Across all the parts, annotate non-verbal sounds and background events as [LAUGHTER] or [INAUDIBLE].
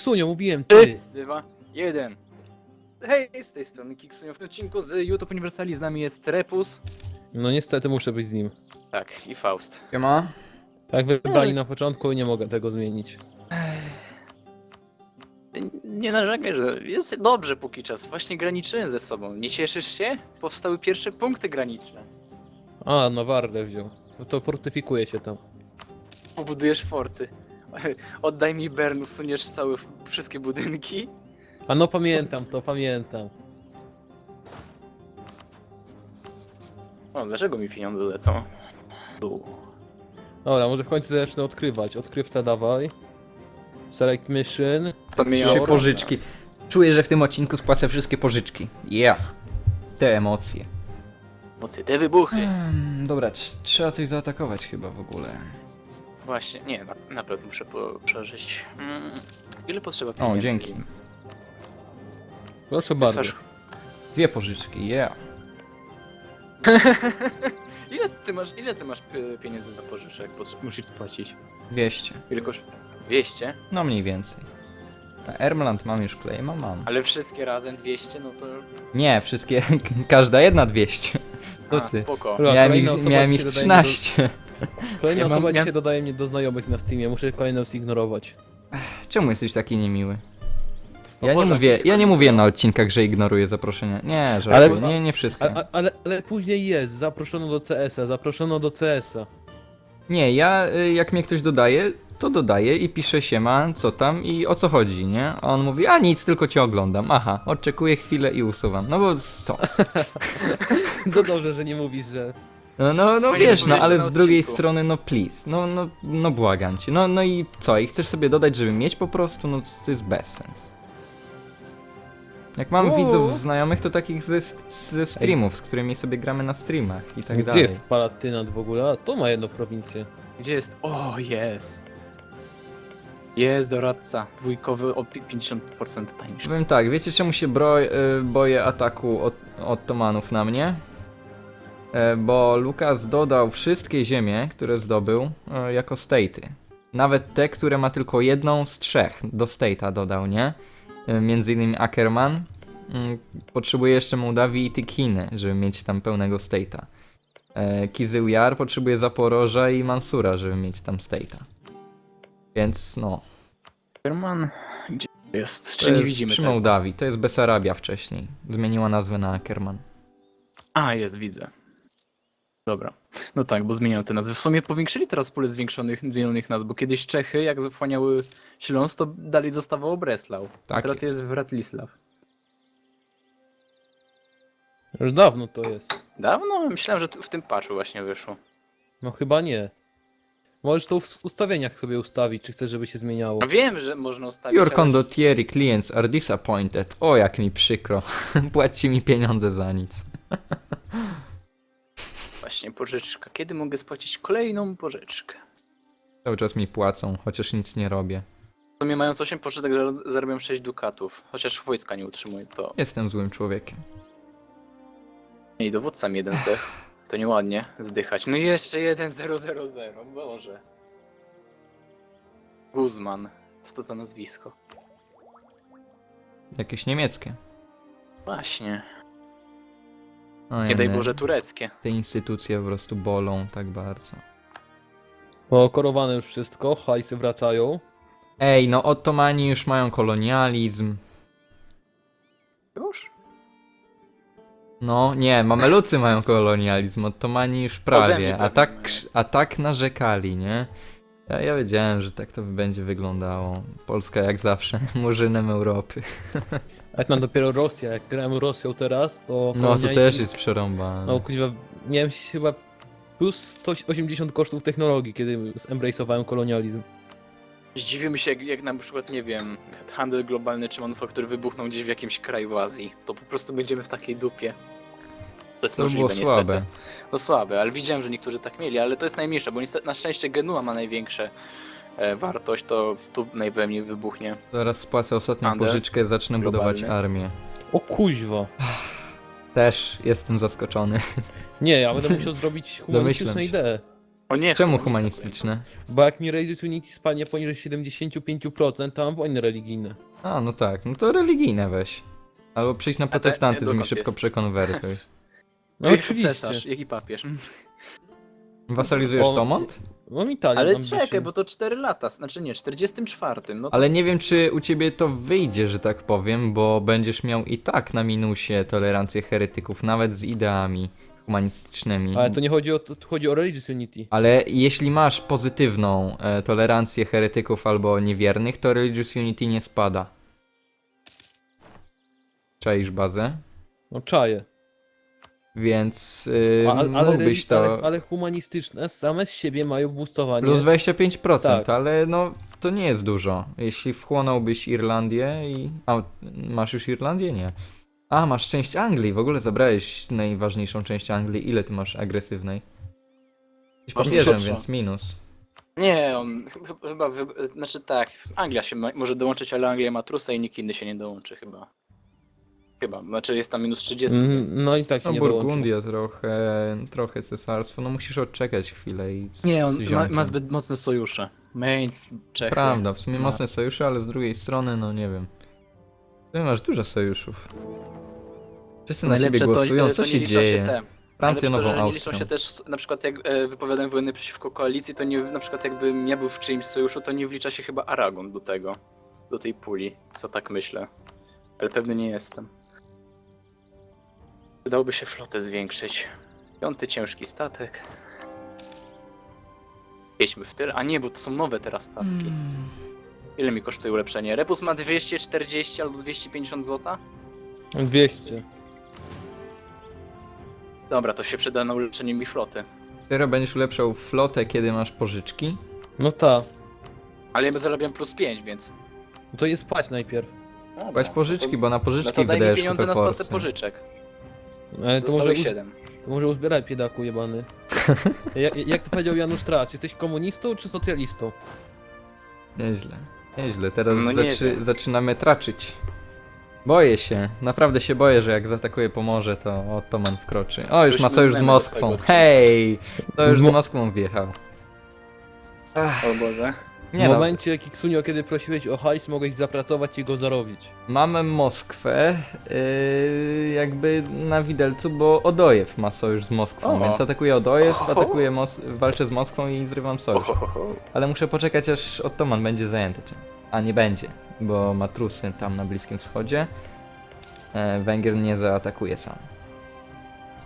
Kiksunio, mówiłem, ty. 3, 2, 1. Hej, z tej strony Kiksunio. W tym odcinku z YouTube Universali z nami jest Repus. No niestety muszę być z nim. Tak, i Faust. Siema. Tak wybrali na początku i nie mogę tego zmienić. Ty nie narzekaj, że jest dobrze póki czas. Właśnie graniczyłem ze sobą. Nie cieszysz się? Powstały pierwsze punkty graniczne. A, no Wardę wziął. No to fortyfikuje się tam. Pobudujesz forty. [LAUGHS] Oddaj mi Bern, usuniesz całe, wszystkie budynki. A no pamiętam to, pamiętam. O, dlaczego mi pieniądze lecą? Tu. Dobra, może w końcu zacznę odkrywać. Odkrywca dawaj. Select mission. To mnie Trzy pożyczki. Czuję, że w tym odcinku spłacę wszystkie pożyczki. Yeah. Te emocje. Mocy, te wybuchy. Hmm, dobra, trz- trzeba coś zaatakować chyba w ogóle. Właśnie, nie, na, naprawdę muszę po, przeżyć. Mm, ile potrzeba pieniędzy? O, dzięki. Proszę bardzo. Sasz, Dwie pożyczki, yeah. [LAUGHS] ile ty masz, ile ty masz y, pieniędzy za pożyczek? Potrze- musisz spłacić. 200. Ile kosz? 200? No mniej więcej. A Ermland mam już claima? Mam. Ale wszystkie razem 200, no to... Nie, wszystkie, [LAUGHS] każda jedna 200. To A, ty. spoko. Miałem ich, miałem ich dzisiaj dodaje mi do- 13. Kolejna Ja mam- osoba miałem- dzisiaj dodaje mnie do znajomych na Steamie. Muszę kolejną zignorować. Czemu jesteś taki niemiły? O Ja nie Boże, mówię, ja nie mówię na odcinkach, że ignoruję zaproszenia. Nie, Ale- żartuję, nie, nie wszystko. A, a, ale, ale później jest. Zaproszono do CS-a, zaproszono do CS-a. Nie, ja y, jak mnie ktoś dodaje, to dodaję i piszę siema, co tam i o co chodzi, nie? A on mówi, a nic, tylko cię oglądam. Aha, oczekuję chwilę i usuwam. No bo co? [LAUGHS] To dobrze, że nie mówisz, że... No, no, no Fajnie, wiesz, że no powiedziałeś ale to na z drugiej odcinku. strony, no please, no, no, no błagam cię. No, no i co? I chcesz sobie dodać, żeby mieć po prostu? No to jest bez sens. Jak mam Uuu. widzów znajomych, to takich ze, ze streamów, z którymi sobie gramy na streamach i tak Gdzie dalej. jest Palatynat w ogóle? A, to ma jedną prowincję. Gdzie jest? O, jest. Jest doradca. Dwójkowy o pi- 50% tańszy. Powiem tak, wiecie czemu się bro, y, boję ataku od, Ottomanów na mnie? E, bo Lukas dodał wszystkie ziemie, które zdobył, e, jako state'y. Nawet te, które ma tylko jedną z trzech do state'a dodał, nie? E, między innymi Ackerman. Mm, Potrzebuje jeszcze Mołdawii i Tykiny, żeby mieć tam pełnego state'a. E, Kizył Jar potrzebuje Zaporoża i Mansura, żeby mieć tam state'a. Więc no, German. Gdzie jest? to Czy nie jest widzimy przy? Mołdawii, to jest Besarabia wcześniej. Zmieniła nazwę na Ackerman. A, jest, widzę. Dobra. No tak, bo zmieniają te nazwy. W sumie powiększyli teraz pulę zwiększonych, zmienionych nazw, bo kiedyś Czechy, jak wchłaniały Śląsk, to dalej zostawał Breslau. Tak teraz jest. jest Wratislaw. Już dawno to jest. Dawno? Myślałem, że tu- w tym patchu właśnie wyszło. No chyba nie. Możesz to w ustawieniach sobie ustawić, czy chcesz, żeby się zmieniało. No wiem, że można ustawić, Your ale condottieri clients are disappointed. O, jak mi przykro. [LAUGHS] Płaci mi pieniądze za nic. [LAUGHS] właśnie pożyczka. Kiedy mogę spłacić kolejną pożyczkę? Cały czas mi płacą, chociaż nic nie robię. W sumie mając 8 pożyczek zar- zarabiam 6 dukatów. Chociaż wojska nie utrzymuje to. Jestem złym człowiekiem. I dowódca mi jeden zdech. To nieładnie zdychać. No i jeszcze jeden 000. Boże. Guzman. Co to za nazwisko? Jakieś niemieckie. Właśnie. Nie daj Boże tureckie. Te instytucje po prostu bolą tak bardzo. Pokorowane już wszystko, hajsy wracają. Ej, no Ottomani już mają kolonializm. Już? No, nie, Mamelucy mają kolonializm, Ottomani już prawie, mnie a pewnie tak, mają. a tak narzekali, nie? Ja, ja wiedziałem, że tak to będzie wyglądało. Polska jak zawsze, [LAUGHS] murzynem Europy. A jak nam dopiero Rosja, jak grałem Rosją teraz, to... No to też jest przerąbane. No kuźwa, miałem chyba plus 180 kosztów technologii, kiedy zembrace'owałem kolonializm. Zdziwimy się, jak, jak na przykład, nie wiem, handel globalny czy manufaktury wybuchną gdzieś w jakimś kraju w Azji. To po prostu będziemy w takiej dupie. To jest To możliwe, było niestety. słabe. No słabe, ale widziałem, że niektórzy tak mieli, ale to jest najmniejsze, bo niestety, na szczęście Genua ma największe e, wartość, to tu najpewniej wybuchnie. Zaraz spłacę ostatnią Handel pożyczkę, zacznę budować globalny. armię. O kuźwa. Też jestem zaskoczony. Nie, ja będę musiał zrobić [LAUGHS] humanistyczne Domyślam się. idee. O nie, Czemu humanistyczne? humanistyczne? Bo jak mi Religious Unity spadnie poniżej 75%, to mam wojny religijne. A, no tak, no to religijne weź. Albo przyjdź na te- protestantyzm i dokąd szybko jest? przekonwertuj. No oczywiście. Cesarz, jaki papież? Wasalizujesz O, Tomont? Mam Italię, Ale mam czekaj, bo to 4 lata, znaczy nie, 44. No to Ale nie wiem, czy u ciebie to wyjdzie, że tak powiem, bo będziesz miał i tak na minusie tolerancję heretyków, nawet z ideami humanistycznymi. Ale to nie chodzi o to, tu chodzi o Religious Unity. Ale jeśli masz pozytywną e, tolerancję heretyków albo niewiernych, to Religious Unity nie spada. Czaisz bazę? No czaję. Więc yy, ale, ale, mógłbyś to... ale, ale humanistyczne same z siebie mają boostowanie. Plus 25%, Tak. ale no to nie jest dużo. Jeśli wchłonąłbyś Irlandię i. A masz już Irlandię? Nie. A, masz część Anglii. W ogóle zabrałeś najważniejszą część Anglii. Ile ty masz agresywnej? Jesteś papieżem, więc minus. Nie, on ch- chyba, wy... znaczy tak, Anglia się ma, może dołączyć, ale Anglia ma trusa i nikt inny się nie dołączy chyba. Chyba, znaczy jest tam minus 30, Mm, więc... No i tak się No nie dołączy. Burgundia trochę, trochę cesarstwo. No musisz odczekać chwilę i z, Nie, z on ma, ziomkiem. ma zbyt mocne sojusze. Mainz, Czechy. Prawda, w sumie No. mocne sojusze, ale z drugiej strony, no nie wiem. Ty masz dużo sojuszów. Wszyscy na siebie to- głosują, to co nie się dzieje? te. Francja, to, Nową nie liczą Austrią. się też, na przykład jak e, wypowiadam wojny przeciwko koalicji, to nie, na przykład jakbym ja był w czyimś sojuszu, to nie wlicza się chyba Aragon do tego, do tej puli, co tak myślę. Ale pewny nie jestem. Przydałoby się flotę zwiększyć. Piąty ciężki statek. Jedźmy w tyle. A nie, bo to są nowe teraz statki. Hmm. Ile mi kosztuje ulepszenie? Rebus ma 240 albo 250 zł? 200. Dobra, to się przyda na ulepszenie mi floty. Dopiero będziesz ulepszał flotę, kiedy masz pożyczki. No ta. Ale ja zarabiam plus 5, więc. No to je spać najpierw. Dobra, Płać pożyczki, bo na No pożyczki to daj mi wydajesz pieniądze kupę na spłatę forsy. pożyczek. Ale to może, ich uz- 7. to może uzbieraj piedaku jebany. [LAUGHS] jak, jak to powiedział Janusz Tracz, jesteś komunistą czy socjalistą? Nieźle, nieźle. Teraz No nie zaczy, wiem. zaczynamy traczyć. Boję się, naprawdę się boję, że jak zaatakuje Pomorze, to Ottoman wkroczy. O, już ma sojusz z do swojego Moskwą. odcinka. Hej! To już z Mo- Moskwą wjechał. Ach, O Boże. Nie w no, momencie, Kiksunio, kiedy prosiłeś o hajs, mogłeś zapracować i go zarobić. mamy Moskwę yy, jakby na widelcu, bo Odojew ma sojusz z Moskwą, O. więc atakuję Odojew, Oho. atakuję Mos walczę z Moskwą i zrywam sojusz. Ohohoho. Ale muszę poczekać aż Ottoman będzie zajęty. Czy... A nie będzie, bo ma trusy tam na Bliskim Wschodzie. E, Węgier nie zaatakuje sam.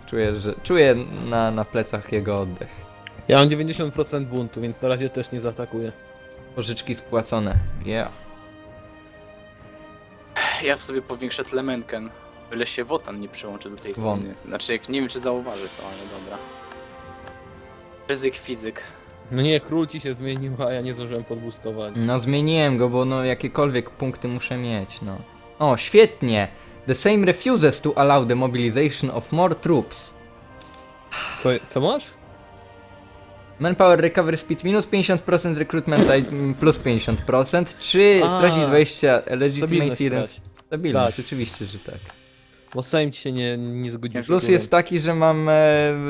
Czuję, że czuję na, na plecach jego oddech. Ja mam 90% buntu, więc na razie też nie zaatakuję. Pożyczki spłacone. Yeah. Ja w sobie powiększę Tlemenken. Byle się Wotan nie przyłączy do tej Won. wojny. Znaczy, jak nie wiem, czy zauważy to, ale dobra. Ryzyk fizyk. No nie, król ci się zmienił, a ja nie zdążyłem podbustować. No zmieniłem go, bo no jakiekolwiek punkty muszę mieć, no. O, świetnie! The same refuses to allow the mobilization of more troops. Co, co masz? Manpower recovery speed minus 50%, recruitment time plus 50%, czy A, stracić 20 Stabilność legitimacy 1 trać. Stabilność, Tak. oczywiście, że tak. Bo Sejm ci się nie, nie zgodził. Plus królem. jest taki, że mam e,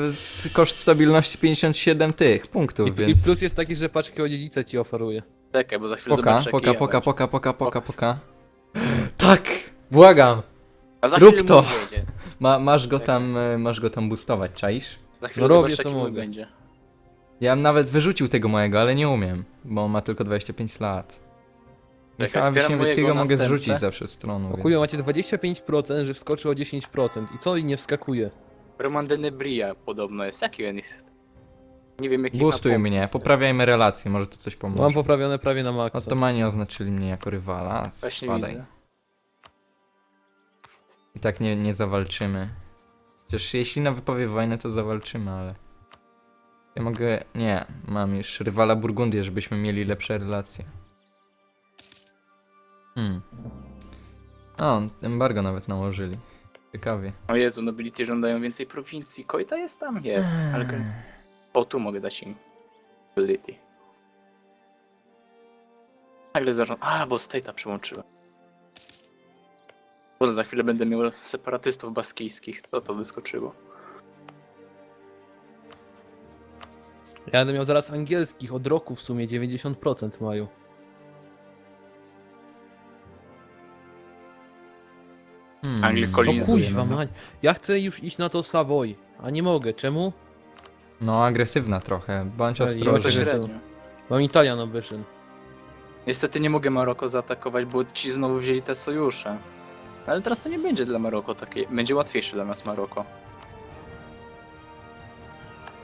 s- koszt stabilności 57 tych punktów, I, I więc... plus jest taki, że paczki o dziedzice ci oferuje. Czekaj, bo za chwilę Poka, zobaczę, poka, jaki poka, ja poka, poka, poka, poka. [GASPS] Tak! Błagam! A za rób chwilę to. mój. Ma, masz go tam, e, masz go tam boostować, czaisz? Za chwilę No robię, zobaczę, co jaki mój mogę. będzie. Ja bym nawet wyrzucił tego mojego, ale nie umiem, bo on ma tylko 25 lat. Michała wspieram Wiśniewieckiego mojego mogę następcę. zrzucić zawsze stroną, Okują więc... macie 25%, że wskoczy o 10%. I co i nie wskakuje? Roman de Nebria podobno jest. Jaki on jest? Nie wiem jaki ma Boostuj punkt. mnie, poprawiajmy relacje, może to coś Mam pomoże. poprawione prawie na maksa. Ottomani oznaczyli mnie jako rywala, Właśnie spadaj. widzę. I tak nie, nie zawalczymy. Chociaż jeśli na wypowie wojnę, to zawalczymy, ale... Ja mogę... Nie, mam już rywala Burgundię, żebyśmy mieli lepsze relacje. Hmm. O, embargo nawet nałożyli. Ciekawie. O Jezu, nobility żądają więcej prowincji. Kojta jest tam? Jest. Ale... go- O, tu mogę dać im. Nobility. Nagle zarząd... A, bo State'a przyłączyłem. Bo za chwilę będę miał separatystów baskijskich. To to wyskoczyło. Ja będę miał zaraz angielskich, od roku w sumie 90% mają. Hmm. Anglik No Kolonizuje, kuźwa, no. Ja chcę już iść na to Savoy, a nie mogę. Czemu? No agresywna trochę, bądź Ej, To Proszę. ostrożny. średnio. Mam Italian Ambition. Niestety nie mogę Maroko zaatakować, bo ci znowu wzięli te sojusze. Ale teraz to nie będzie dla Maroko takie. Będzie łatwiejsze dla nas Maroko.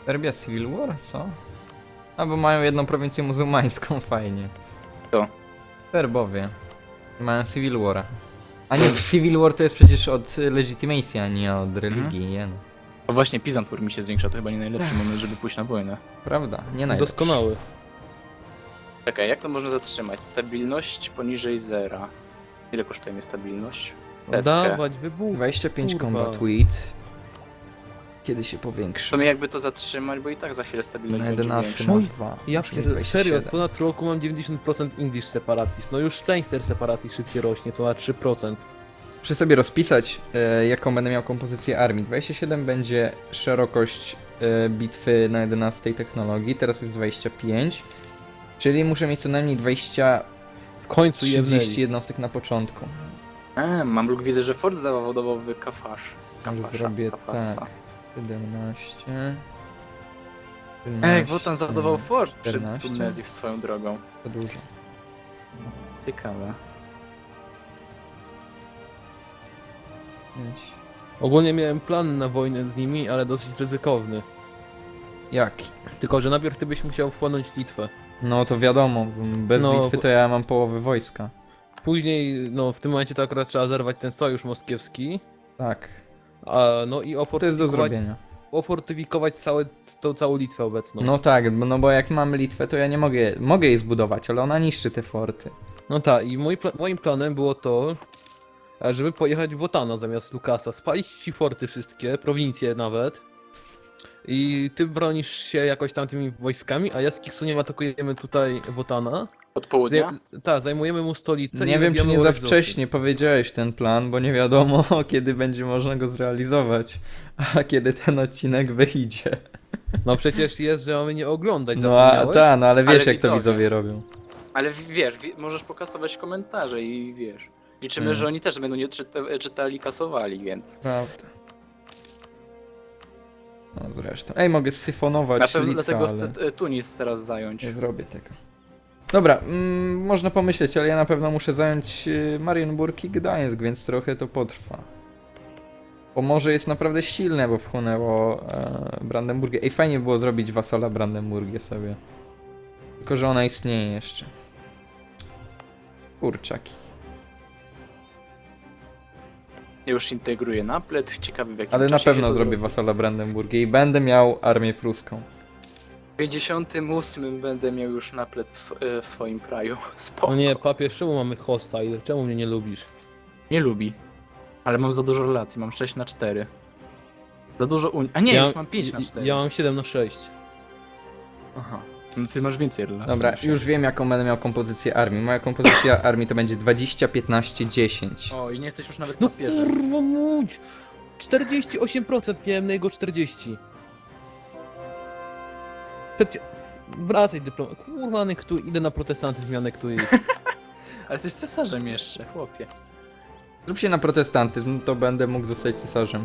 Serbia Civil War? Co? A bo mają jedną prowincję muzułmańską, [LAUGHS] fajnie. To. Serbowie. Mają Civil War. A nie, [LAUGHS] Civil War to jest przecież od y, legitimacji, a nie od religii. nie No. No właśnie, Pizantur mi się zwiększa, to chyba nie najlepszy moment, żeby pójść na wojnę. Prawda, nie najlepszy. Doskonały. Czekaj, jak to można zatrzymać? Stabilność poniżej zera. Ile kosztuje mnie stabilność? Setkę. Dawać, wybuch. 25 Kurwa. combat width. Kiedy się To powiększy? mnie jakby to zatrzymać, bo i tak za chwilę stabilność Na będzie 11 większa. ma Oj, 2. Ja serio, od ponad roku mam 90% English Separatist. No już Leinster Separatist szybciej rośnie, to na 3%. Muszę sobie rozpisać, e, jaką będę miał kompozycję armii. 27 będzie szerokość e, bitwy na 11 technologii, teraz jest 25. Czyli muszę mieć co najmniej 20 W końcu 30 jebnęli. jednostek na początku. A, mam lub widzę, że fort zawodowy Kafasz. Może Kafasza, zrobię tak. 17. Ej, Wotan zabudował fort przy 14. Tunezji w swoją drogą. To dużo. Ciekawe. Ogólnie miałem plan na wojnę z nimi, ale dosyć ryzykowny. Jaki? Tylko, że najpierw ty byś musiał wchłonąć Litwę. No to wiadomo, bez No, Litwy to ja mam połowę wojska. Później, no w tym momencie to akurat trzeba zerwać ten sojusz moskiewski. Tak, A, no i to jest do zrobienia. ofortyfikować całe, tą całą Litwę obecną. No tak, no bo jak mam Litwę, to ja nie mogę, mogę jej zbudować, ale ona niszczy te forty. No tak, i mój moim planem było to, e, żeby pojechać w Wotana zamiast Lukasa, spalić ci forty wszystkie, prowincje nawet. I ty bronisz się jakoś tam tymi wojskami, a ja z Kiksuniem atakujemy tutaj Wotana. Od południa? Tak, zajmujemy mu stolicę Nie i wiem, czy nie za wcześnie powiedziałeś ten plan, bo nie wiadomo, [LAUGHS] kiedy będzie można go zrealizować, a kiedy ten odcinek wyjdzie. No przecież jest, że mamy nie oglądać, No a zapomniałeś? ta, no ale wiesz Ale jak to widzowie. widzowie robią. Ale w- wiesz, wi- możesz pokasować komentarze i wiesz. Liczymy, Hmm. że oni też będą nie czyta czytali, kasowali, więc. Prawda. No zresztą. Ej, mogę syfonować Na pewno Litwę, dlatego ale chcę e, Tunis teraz zająć. nie zrobię tego. Dobra, mm, można pomyśleć, ale ja na pewno muszę zająć y, Marienburg i Gdańsk, więc trochę to potrwa. Bo morze jest naprawdę silne, bo wchłonęło e, Brandenburgię. Ej, fajnie było zrobić wasala Brandenburgię sobie. Tylko, że ona istnieje jeszcze. Kurczaki. Ja już integruję naplet, ciekawy w jakim Ale na czasie pewno to zrobię zrobi. wasala Brandenburgię i będę miał armię pruską. W 58 będę miał już naplet w, s- e, w swoim kraju. [LAUGHS] Spoko. No nie, papież, czemu mamy hostile? Czemu mnie nie lubisz? Nie lubi. Ale mam za dużo relacji, mam 6 na 4. Za dużo Unii. A nie, ja, już mam 5 na 4. Ja mam 7 na 6. Aha. No ty masz więcej relacji. Dobra, niż już wiem jaką będę miał kompozycję armii. Moja kompozycja [CLEARS THROAT] armii to będzie 20, 15, 10. ja. O, i nie jesteś już nawet No papieżem. kurwa mudź! 48% miałem na jego 40. Przecież... Wracaj dyplom. Kurwa, nektu, idę na protestantyzm, ja [LAUGHS] nektuję ich. Ale jesteś cesarzem jeszcze, chłopie. Zrób się na protestantyzm, to będę mógł zostać cesarzem.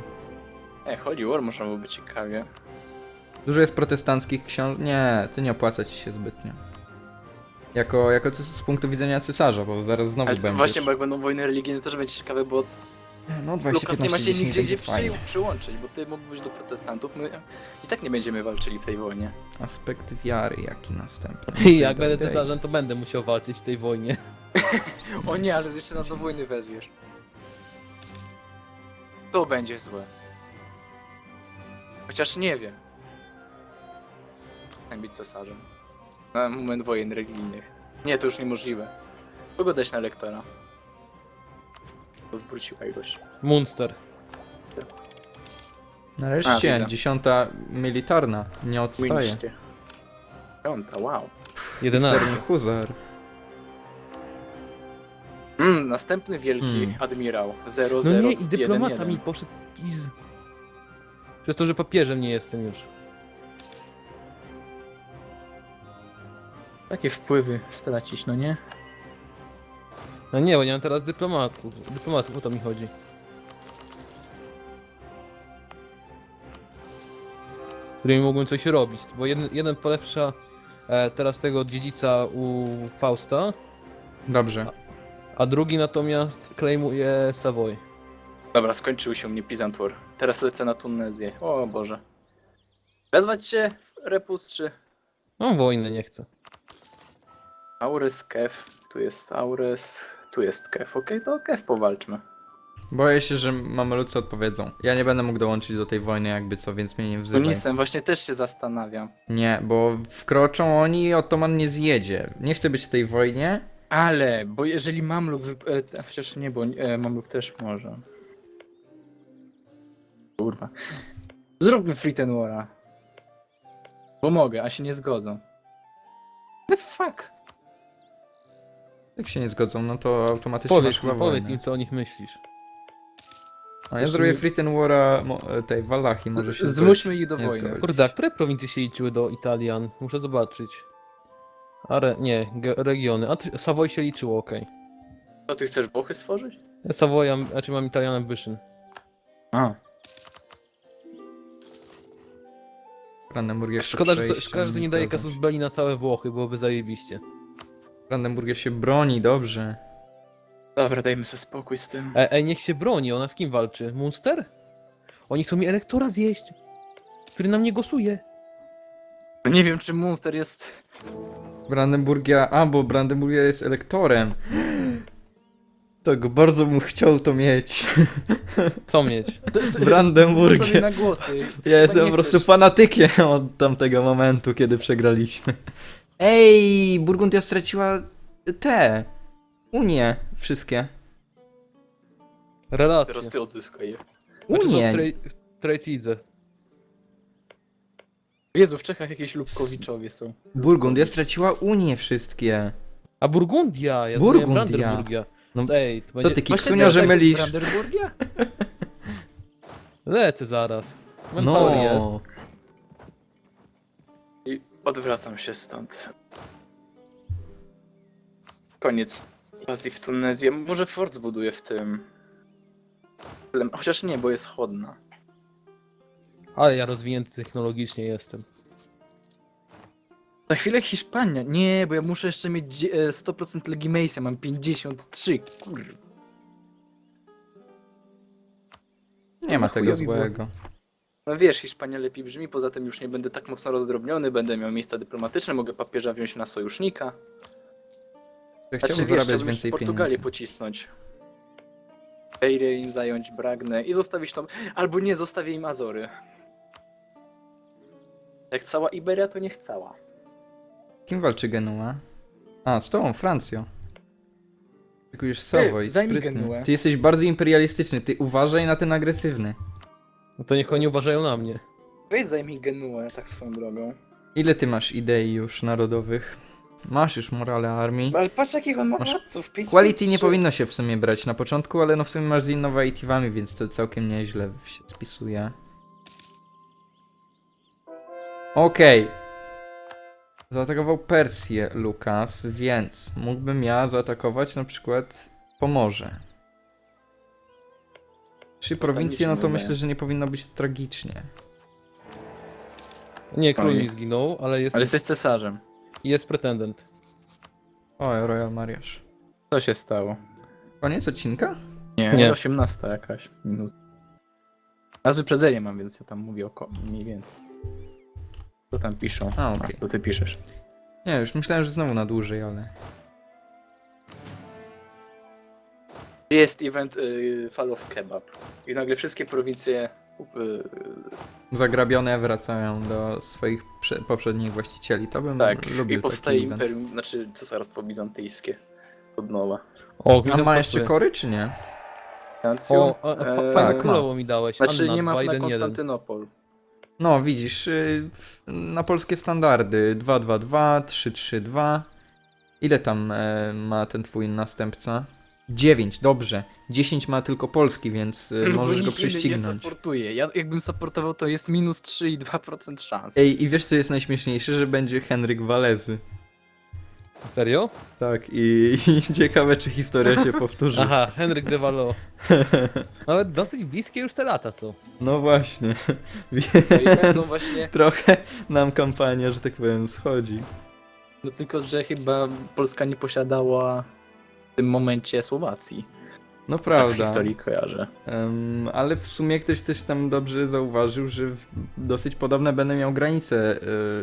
E, Holy War można byłoby ciekawie. Dużo jest protestanckich książ... Nie, to nie opłaca ci się zbytnio. Jako, jako c- z punktu widzenia cesarza, bo zaraz znowu Ale to będziesz. właśnie, bo jak będą wojny religijne, to też będzie ciekawe, bo No 20, Lukas nie ma 15, się 10 nigdzie gdzie przy, przyłączyć, bo ty mógłbyś do protestantów, my i tak nie będziemy walczyli w tej wojnie. Aspekt wiary jaki następny. I [LAUGHS] jak będę cesarzem, to będę musiał walczyć w tej wojnie. O nie, ale jeszcze nas do wojny wezwiesz. To będzie złe. Chociaż nie wiem. Jak być cesarzem. Na moment wojen religijnych. Nie, to już niemożliwe. Kogo dać na lektora? To zwróciła ilość. Munster. A, Nareszcie, widzę. dziesiąta militarna, nie odstaje. Winście. Piąta, wow. 11. Sterling Huzar. Mm, następny wielki Mm. admirał. 0, No 0, nie, i dyplomata mi poszedł piz. Przez to, że papieżem nie jestem już. Takie wpływy stracić, no nie? No nie, bo nie mam teraz dyplomatów. Dyplomatów, o to mi chodzi. Którymi mógłbym coś robić, bo jeden, jeden polepsza e, teraz tego dziedzica u Fausta, Dobrze. a drugi natomiast claimuje Savoy. Dobra, skończył się u mnie Peasant War. Teraz lecę na Tunezję. O Boże. Wezwać się Repus czy No wojny nie chcę. Aures, Kef? Tu jest Aures, tu jest Kef. Okej, to Kef powalczmy. Boję się, że mamelucy odpowiedzą. Ja nie będę mógł dołączyć do tej wojny jakby co, więc mnie nie wzywaj. Tunisem właśnie też się zastanawiam. Nie, bo wkroczą oni i Ottoman nie zjedzie. Nie chcę być w tej wojnie. Ale, bo jeżeli Mamluk, wy... e, te- chociaż nie, bo e, Mamluk też może. Kurwa. Zróbmy Free Ten War'a. Bo mogę, a się nie zgodzą. The fuck? Jak się nie zgodzą, no to automatycznie masz Powiedz chyba im, powiedz wojnę. im co o nich myślisz. A ja Jeszcze zrobię nie- Free Ten War'a mo- tej Walachi, może się Zmuśmy ich do nie wojny. zgodzi. Kurde, a które prowincje się liczyły do Italian? Muszę zobaczyć. Ale nie, ge- regiony. A ty- Savoy się liczyło, okej. Co ty chcesz Włochy stworzyć? Okay. Savoya, znaczy mam Italian Ambition. A. Brandenburgier chce Szkoda, że to, przejść, szkoda, że to nie daje kasus belli na całe Włochy, byłoby zajebiście. Brandenburgier się broni, dobrze. Dobra, dajmy sobie spokój z tym. E, ej, niech się broni, ona z kim walczy? Munster? Oni chcą mi elektora zjeść, który na mnie głosuje. Nie wiem, czy Munster jest... Brandenburgia, a bo Brandenburgia jest elektorem. Tak bardzo mu chciał to mieć. [LAUGHS] Co mieć? To- to- Brandenburgia. na głosy. Ja Chyba jestem nie po prostu chcesz. fanatykiem od tamtego momentu, kiedy przegraliśmy. Ej, Burgundia straciła te Unie wszystkie. Relacje. Teraz ty odzyskaj je. Znaczy są w tra- w trade lidze. Jezu, w Czechach jakieś Lubkowiczowie są. Burgundia straciła Unię wszystkie. A Burgundia! Ja Burgundia. Burgundia. Brandenburgia. No, Ej, to To będzie... ty kiksunio, że mylisz. Brandenburgia? Lecę zaraz. Manpower No. jest. Odwracam się stąd. Koniec inwazji w Tunezję. Może fort zbuduję w tym. Chociaż nie, bo jest chodna. Ale ja rozwinięty technologicznie jestem. Za chwilę Hiszpania. Nie, bo ja muszę jeszcze mieć dzie- e, 100% Legimation, mam 53. Kurwa. Nie ma tego złego. No wiesz, Hiszpania lepiej brzmi, poza tym już nie będę tak mocno rozdrobniony, będę miał miejsca dyplomatyczne, mogę papieża wziąć na sojusznika. Ja Znaczy, chciałbym wiesz, zarabiać chciałbym więcej Portugalię pieniędzy. pocisnąć. Beirę im zająć, Bragnę i zostawić to... Albo nie, zostawię im Azory. Jak cała Iberia, to niech cała. Kim walczy Genua? A, z tobą, Francją. Tylko Savoy, zajmij sprytny. Genuę. Ty jesteś bardzo imperialistyczny, ty uważaj na ten agresywny. No to niech oni uważają na mnie. Weź zajmij Genuę, tak swoją drogą. Ile ty masz idei już narodowych? Masz już morale armii. Ale patrz jakich on ma Masz- władców, pięć Quality nie powinno się w sumie brać na początku, ale no w sumie masz z innovatywami, więc to całkiem nieźle się spisuje. Okej. Zaatakował Persję Lukas, więc mógłbym ja zaatakować na przykład Pomorze. Trzy prowincje, no to nie myślę, że nie powinno być tragicznie. Nie, król Oj. mi zginął, ale jest, Ale jesteś cesarzem. jest pretendent. O, Royal Mariaż. Co się stało? Koniec odcinka? Nie, Nie. nie. 18 jakaś minut. A z wyprzedzeniem mam, więc ja tam mówię o ko- mniej więcej. Co tam piszą? A, okej. to ty piszesz. Nie, już myślałem, że znowu na dłużej, ale... Jest event y, Fall of Kebab. I nagle wszystkie prowincje y, zagrabione wracają do swoich prze- poprzednich właścicieli. To bym tak, lubił i powstaje taki event. imperium, znaczy cesarstwo bizantyjskie od nowa. O, A Gwineon ma jeszcze kory, czy nie? O, a, fa- e, fajne tak, królowo mi dałeś. Znaczy Anna nie ma na 211. Konstantynopol. No, widzisz, y, w- na polskie standardy 222, 332. Ile tam e, ma ten twój następca? 9, dobrze. 10 ma tylko polski, więc y, możesz go prześcignąć. Nie supportuje. Ja jakbym supportował, to jest minus 3 i 2% szans. Ej, i wiesz co jest najśmieszniejsze? Że będzie Henryk Walezy. Serio? Tak, i, i ciekawe, czy historia się [LAUGHS] powtórzy. Aha, Henryk de Valo. Nawet dosyć bliskie już te lata są. No właśnie, [LAUGHS] i będą więc właśnie, trochę nam kampania, że tak powiem, schodzi. no tylko, że chyba Polska nie posiadała tym momencie Słowacji. No Tak z prawda. historii kojarzę. Em, ale w sumie ktoś też tam dobrze zauważył, że dosyć podobne będą miał granice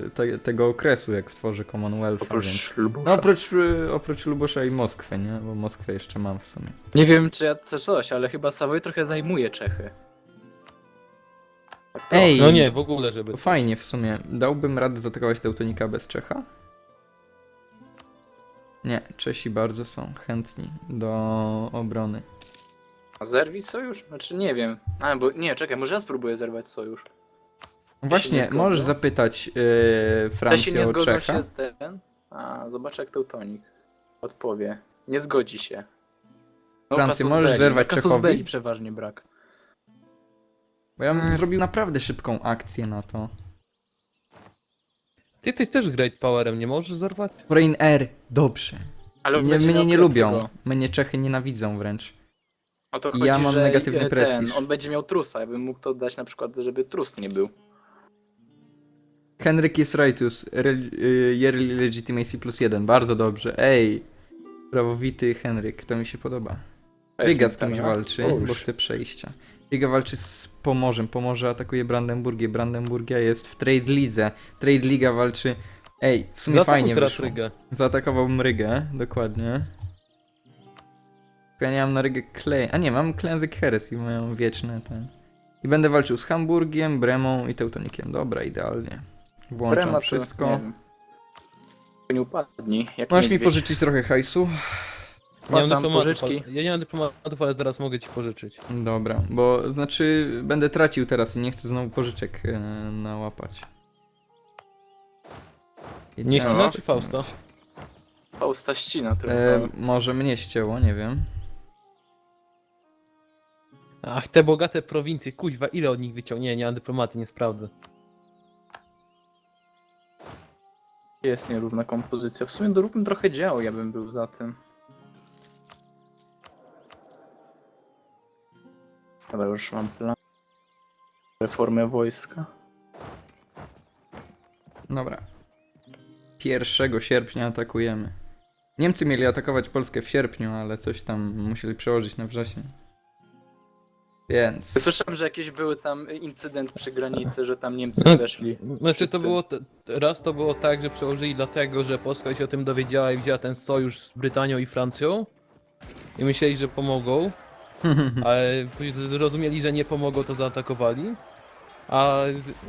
y, te, tego okresu, jak stworzy Commonwealth. Oprócz Więc... No oprócz, y, oprócz Lubosza i Moskwy, nie? Bo Moskwę jeszcze mam w sumie. Nie wiem, czy ja coś, ale chyba Savoy trochę zajmuje Czechy. Trochę. Ej! No nie, w ogóle, żeby. To fajnie w sumie. Dałbym radę zaatakować Teutonika bez Czecha? Nie, Czesi bardzo są chętni do obrony. A zerwić sojusz? Znaczy nie wiem. A, bo nie, czekaj, może ja spróbuję zerwać sojusz. Właśnie, zgodzą? możesz zapytać yy, Francję nie o zgodzą Czecha. się z ten. A, zobacz jak Teutonik odpowie. Nie zgodzi się. No, Francję, casus możesz belli. zerwać Casus Czechowi? belli przeważnie brak. Bo ja bym zrobił naprawdę szybką akcję na to. Ty, ty też Great Powerem nie możesz zerwać? Foreign Air, dobrze. Ale on Nie, będzie mnie miał nie lubią. Mnie Czechy nienawidzą wręcz. O to I chodzi, ja mam że negatywny e, prestiż. On będzie miał trusa, ja bym mógł to dać na przykład, żeby trus nie był. Henryk jest re, y, Yearly Legitimacy plus jeden, bardzo dobrze. Ej, prawowity Henryk, to mi się podoba. Riga z kimś walczy, bo chce przejścia. Riga walczy z Pomorzem, Pomorze atakuje Brandenburgię, Brandenburgia jest w Trade Lidze. Trade Liga walczy... Ej, w sumie Zaatakuj fajnie teraz wyszło. Rygę. Zaatakowałbym Rygę, dokładnie. Tylko ja nie mam na Rygę klej... A nie, mam klęzyk Heresy, mają wieczne ten. I będę walczył z Hamburgiem, Bremą i Teutonikiem. Dobra, idealnie. Włączam Brema to, wszystko. nie wiem. Nie upadnij. Jak Możesz mi niedźwiedź. pożyczyć trochę hajsu? Nie mam Płacam dyplomatów, pożyczki. ale, ja nie mam dyplomatów, ale zaraz mogę ci pożyczyć. Dobra, bo znaczy będę tracił teraz i nie chcę znowu pożyczek e, nałapać. Nie ścina czy Fausta? Fausta ścina trochę. E, może mnie ścięło, nie wiem. Ach, te bogate prowincje, kuźwa, ile od nich wyciągnie? Nie mam dyplomaty, nie sprawdzę. Jest nierówna kompozycja. W sumie doróbmy trochę działo, ja bym był za tym. Dobra, już mam plan. Reformę wojska. Dobra. 1 sierpnia atakujemy. Niemcy mieli atakować Polskę w sierpniu, ale coś tam musieli przełożyć na wrzesień. Więc. Słyszałem, że jakieś były tam incydent przy granicy, że tam Niemcy No, weszli. Znaczy to było, t- raz to było tak, że przełożyli dlatego, że Polska się o tym dowiedziała i wzięła ten sojusz z Brytanią i Francją. I myśleli, że pomogą, [LAUGHS] ale później zrozumieli, że nie pomogą, to zaatakowali. A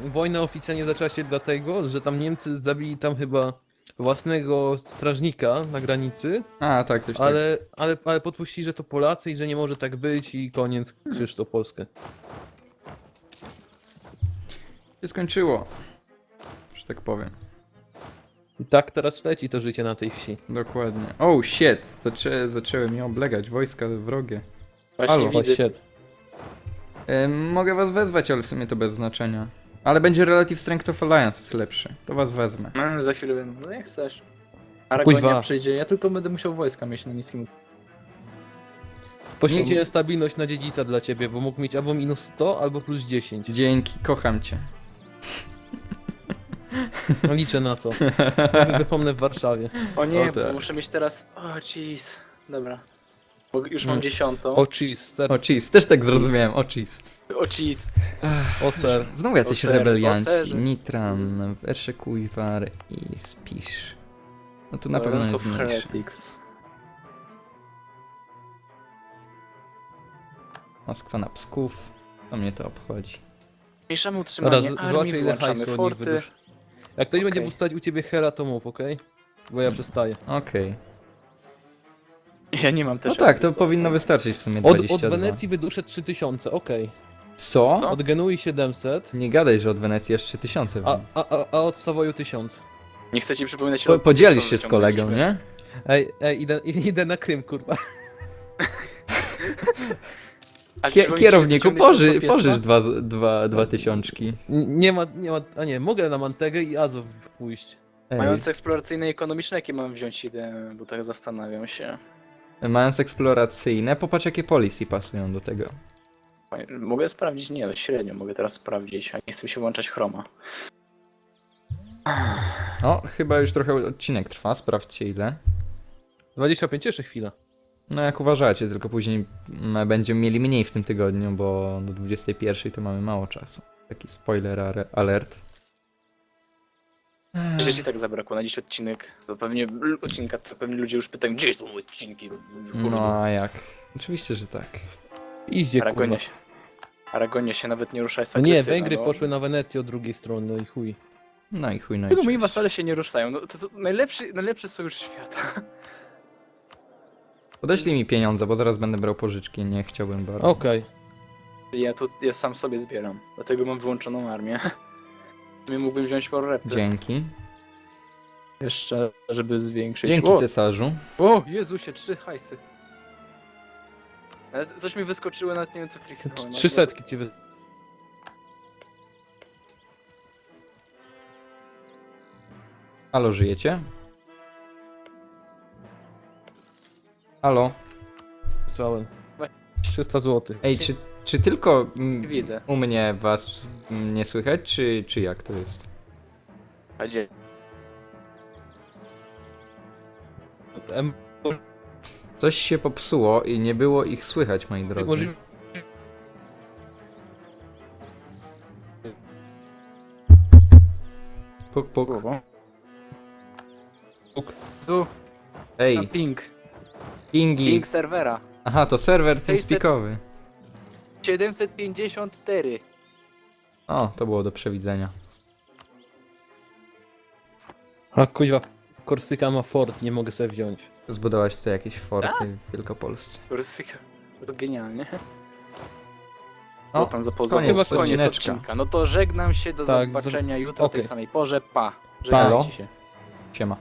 wojna oficjalnie zaczęła się dlatego, że tam Niemcy zabili tam chyba własnego strażnika na granicy, A, tak, coś tak. ale, ale, ale podpuścili, że to Polacy i że nie może tak być i koniec, Krzysztof Polskę. Się skończyło. Że tak powiem. I tak teraz leci to życie na tej wsi. Dokładnie. Oh shit! Zaczę, zaczęły mnie oblegać wojska wrogie. Właśnie Halo, widzę. Shit. Ym, mogę was wezwać, ale w sumie to bez znaczenia. Ale będzie Relative Strength of Alliance jest lepszy. To was wezmę. No, za chwilę będę. No jak chcesz. Aragonia Kuźwa. przyjdzie, ja tylko będę musiał wojska mieć na niskim. Poświęciłem stabilność na dziedzica dla ciebie, bo mógł mieć albo minus 100, albo plus 10. Dzięki, kocham cię. No, liczę na to. [LAUGHS] Wypomnę w Warszawie. O nie, O tak. bo muszę mieć teraz. O jeez. Dobra. Bo już mam Mm. dziesiątą. O cheese, ser. O cheese, też tak zrozumiałem, o cheese. O jeez. O ser. Znowu jacyś O ser, o rebelianci. serze. Nitran, Kuiwar i Spisz. No tu na pewno Alliance jest of mniejszy. Heretics. Moskwa na Psków. To mnie to obchodzi. Utrzymanie Dobra, z- armii, zobaczę ile włączamy hajsu od nich forty. wydusz. Jak ktoś będzie Okej. ustać u ciebie Hera, to mów, okej? Bo ja przestaję. Okej. [LAUGHS] Ja nie mam też. No tak, to powinno wystarczyć w sumie Od, 22. od Wenecji wyduszę 3000, okej. Co? No. Od Genui 700, Nie gadaj, że od Wenecji aż 3000. a, a, a, a od Savoyu 1000. Nie chcę ci przypominać. Po, ile podzielisz się z kolegą, nie? Ej, ej, idę, [LAUGHS] idę na Krym, kurwa. [LAUGHS] Ale Kie, przypomnij ci, kierowniku, wyciągnęliśmy poży, pożycz dwa, dwa, dwa tysiączki. N- Nie ma, nie ma, a nie, mogę na Mantegę i Azow pójść. Ej, Mając eksploracyjne i ekonomiczne, jakie mam wziąć ideę, bo tak zastanawiam się. Mając eksploracyjne, popatrz jakie policy pasują do tego. Mogę sprawdzić? Nie, no średnio mogę teraz sprawdzić, a nie chcę się włączać chroma. O, chyba już trochę odcinek trwa, sprawdźcie ile. 25 jeszcze chwila. No jak uważacie, tylko później mm, będziemy mieli mniej w tym tygodniu, bo do 21 to mamy mało czasu. Taki spoiler are- alert. Jeśli tak zabrakło na dziś odcinek, to pewnie odcinka, to pewnie ludzie już pytają, gdzie są odcinki? No a jak? Oczywiście, że tak. Idzie kurwa. Aragonia się. Aragonia się nawet nie rusza, jest No nie, agresywna, Węgry no. poszły na Wenecję od drugiej strony, no i chuj. No i chuj, no i Tylko moi cześć. wasale się nie ruszają. No, to, to najlepszy, najlepszy sojusz świata. [LAUGHS] Podeślij mi pieniądze, bo zaraz będę brał pożyczki, nie chciałbym bardzo. Okej. Ja tu ja sam sobie zbieram. Dlatego mam wyłączoną armię. [LAUGHS] Nie mógłbym wziąć Warrepy Dzięki. jeszcze, żeby zwiększyć. Dzięki o, cesarzu. o, Jezusie, trzy hajsy. Ale coś mi wyskoczyło, nawet nie wiem co kliknąłem. Trzy setki ci wy... Halo, żyjecie? Halo? wysłałem. We- 300 zł. Ej, czy, czy tylko mm, Widzę. u mnie was mm, nie słychać, czy, czy jak to jest? A gdzie? Em, Coś się popsuło i nie było ich słychać, moi drodzy. może... Puk, puk. Tu, na Ej, ping. pingi. Ping serwera. Aha, to serwer 600. TeamSpeakowy. 754. O, to było do przewidzenia. A kuźwa, Korsyka ma fort, nie mogę sobie wziąć. Zbudować tu jakieś forty w Wielkopolsce. Korsyka. To genialnie. O, O, tam zapauzował. koniec Chyba koniec odcineczka. odcinka. No to żegnam się, do Tak, zobaczenia jutro o tej okej. samej porze. Pa. Żegnajcie się. Siema.